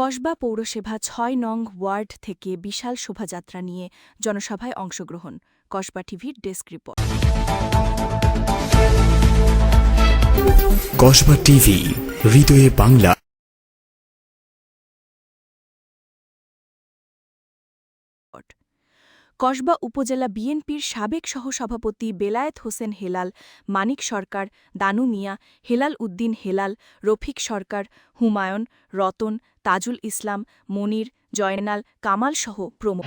কসবা পৌরসভা ছয় নং ওয়ার্ড থেকে বিশাল শোভাযাত্রা নিয়ে জনসভায় অংশগ্রহণ। কসবা টিভির ডেস্ক রিপোর্ট। কসবা টিভি, হৃদয়ে বাংলা। কসবা উপজেলা বিএনপির সাবেক সহসভাপতি বেলায়েত হোসেন হেলাল, মানিক সরকার, দানু মিয়া, হেলাল উদ্দিন হেলাল, রফিক সরকার, হুমায়ুন, রতন, তাজুল ইসলাম, মনির, জয়নাল কামালসহ প্রমুখ।